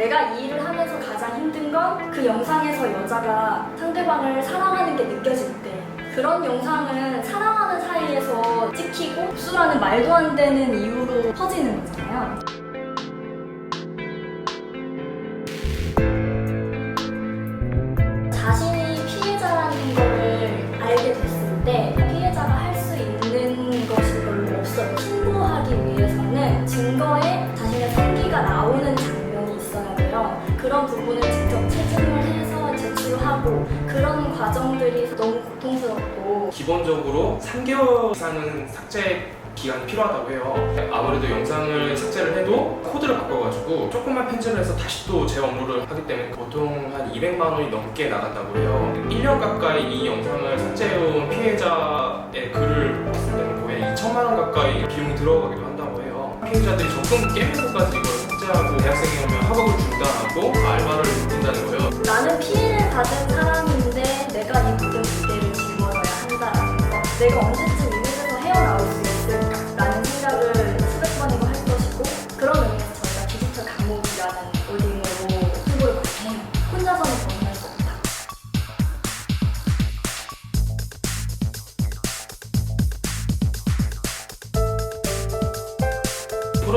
내가 이 일을 하면서 가장 힘든 건 그 영상에서 여자가 상대방을 사랑하는 게 느껴질 때 그런 영상은 사랑하는 사이에서 찍히고 복수라는 말도 안 되는 이유로 퍼지는 거잖아요. 자신이 피해자라는 거를 알게 됐을 때 피해자가 할 수 있는 것이 별로 없어요. 신고하기 위해서는 증거에 직접 체증을 해서 제출하고 그런 과정들이 너무 고통스럽고 기본적으로 3개월 이상은 삭제 기간이 필요하다고 해요. 아무래도 영상을 삭제를 해도 코드를 바꿔가지고 조금만 편집을 해서 다시 또 재업로드를 하기 때문에 보통 한 200만 원이 넘게 나간다고 해요. 1년 가까이 이 영상을 삭제해온 피해자의 글을 봤을 때는 거의 2천만 원 가까이 비용이 들어가기도 한다고 해요. 피해자들이 적금 깨면서까지 이걸 삭제하고 대학생이 학업을 중단하고 알바를 뛴다는 거예요. 나는 피해를 받은 사람인데 내가 이 모든 무게를 짊어져야 한다라는 거. 내가 언제쯤 이곳에서 헤어나올 수 있을까라는 생각을 수백 번이고 할 것이고 그런 의미에서 저희가 디지털 감옥이라는 올딩으로 홍보를 많이 해요. 혼자서는 벗어날 수 없다. 두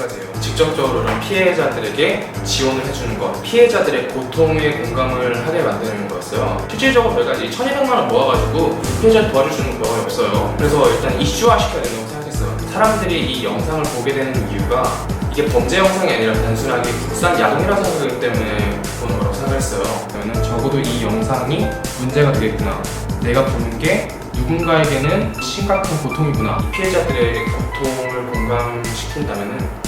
가지예요. 직접적으로는 피해자들에게 지원을 해주는 것, 피해자들의 고통에 공감을 하게 만드는 거였어요. 실질적으로 저희가 이 1200만 원 모아가지고 피해자를 있는 거의 없어요. 그래서 일단 이슈화 시켜야 된다고 생각했어요. 사람들이 이 영상을 보게 되는 이유가 이게 범죄 영상이 아니라 단순하게 국산 야동이라고 생각하기 때문에 보는 거라고 생각했어요. 그러면 적어도 이 영상이 문제가 되겠구나. 내가 보는 게 누군가에게는 심각한 고통이구나. 이 피해자들의 고통을 공감시킨다면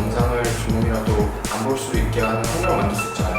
영상을 조금이라도 안 볼 수 있게 하는 환경을 만들 수 않을까.